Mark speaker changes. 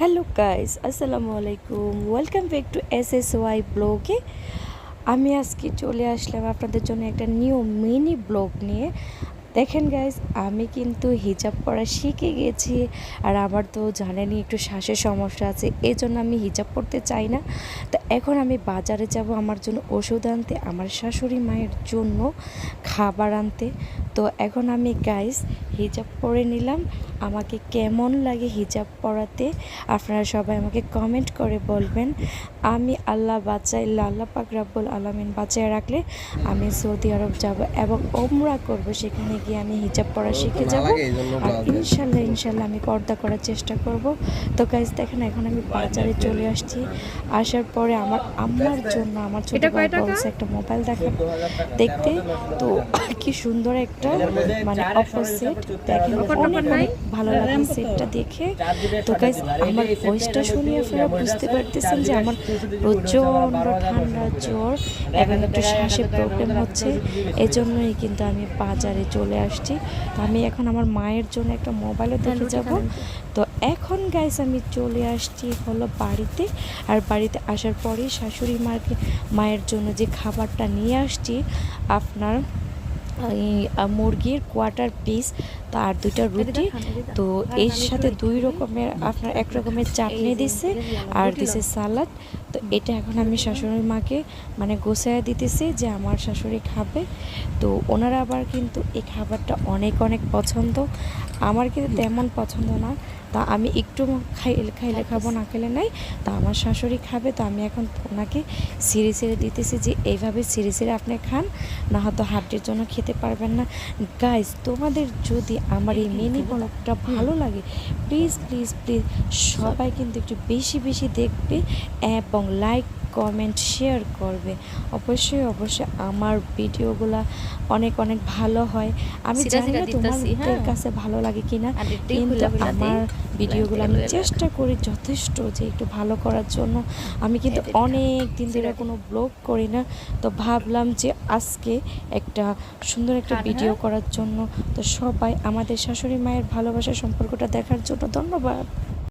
Speaker 1: Hello guys আসসালামু আলাইকুম welcome back to S S Y ব্লগে আমি আজকে চলে আসলাম আপনাদের জন্য একটা নিউ মিনি ব্লগ নিয়ে। দেখেন গাইস আমি কিন্তু হিজাব পরা শিখে গেছি আর আমার তো জানেনই একটু শ্বাসের সমস্যা আছে এই জন্য আমি হিজাব পরতে চাই না। তো এখন আমি বাজারে যাব আমার জন্য ওষুধ আনতে, আমার শাশুড়ি মায়ের জন্য খাবার আনতে। তো এখন আমি গাইস হিজাব পরে নিলাম। আমাকে কেমন লাগে হিজাব পরাতে আপনারা সবাই আমাকে কমেন্ট করে বলবেন। আমি আল্লাহ বাঁচাই আল্লাহ পাক রাব্বুল আলমিন বাঁচায় রাখলে আমি সৌদি আরব যাব এবং ওমরা করব। সেখানে গিয়ে আমি হিজাব পরা শিখে যাব। আর ইনশাল্লাহ ইনশাল্লাহ আমি পর্দা করার চেষ্টা করব। তো গাইজ দেখেন এখন আমি বাজারে চলে আসছি। আসার পরে আমার আম্মার জন্য আমার ছোট ভাই বলছে একটা মোবাইল দেখা দেখতে তো কি সুন্দর একটা মানে অফার সেট দেখেন অনেক অনেক ভালো লাগে সেটটা দেখে। তো গাইজ আমার ভয়েসটা শুনে আপনারা বুঝতে পারতেছেন যে আমার প্রচণ্ড ঠান্ডা জ্বর এবং একটু শ্বাসের প্রবলেম হচ্ছে। এজন্যই কিন্তু আমি বাজারে চলে আসছি। তো আমি এখন আমার মায়ের জন্য একটা মোবাইলও দেখে যাব। তো এখন গাইস আমি চলে আসছি হলো বাড়িতে। আর বাড়িতে আসার পরেই শাশুড়ি মাকে মায়ের জন্য যে খাবারটা নিয়ে আসছি আপনার এই মুরগির কোয়ার্টার পিস তো আর দুইটা রুটি। তো এর সাথে দুই রকমের আপনার এক রকমের চাটনি দিছে আর দিছে সালাদ। তো এটা এখন আমি শাশুড়ি মাকে মানে গোছায় দিতেছি যে আমার শাশুড়ি খাবে। তো ওনারা আবার কিন্তু এই খাবারটা অনেক অনেক পছন্দ। আমার কিন্তু তেমন পছন্দ না। তা আমি একটু খাই খাইলে খাব না খেলে নাই। তা আমার শাশুড়ি খাবে তো আমি এখন ওনাকে সিঁড়ি সিঁড়ে দিতেছি যে এইভাবে সিঁড়ি সিঁড়ে আপনি খান না হয়তো হাড্ডির জন্য খেতে পারবেন না। গাইজ তোমাদের যদি আমার এই মিনি ব্লগটা ভালো লাগে প্লিজ প্লিজ প্লিজ সবাই কিন্তু একটু বেশি বেশি দেখবে এবং লাইক কমেন্ট শেয়ার করবে অবশ্যই অবশ্যই আমার ভিডিওগুলা অনেক অনেক ভালো হয় আমি জানি না তোমাদের
Speaker 2: হ্যাঁ।
Speaker 1: কাছে ভালো লাগে কিনা কিন্তু। আমার ভিডিওগুলো আমি চেষ্টা করি যথেষ্ট যে একটু ভালো করার জন্য আমি কিন্তু অনেক দিন ধরে কোনো ব্লগ করি না তো ভাবলাম যে আজকে একটা সুন্দর একটা ভিডিও
Speaker 2: হ্যাঁ?
Speaker 1: করার জন্য তো সবাই আমাদের শাশুড়ি মায়ের ভালোবাসার সম্পর্কটা দেখার জন্য ধন্যবাদ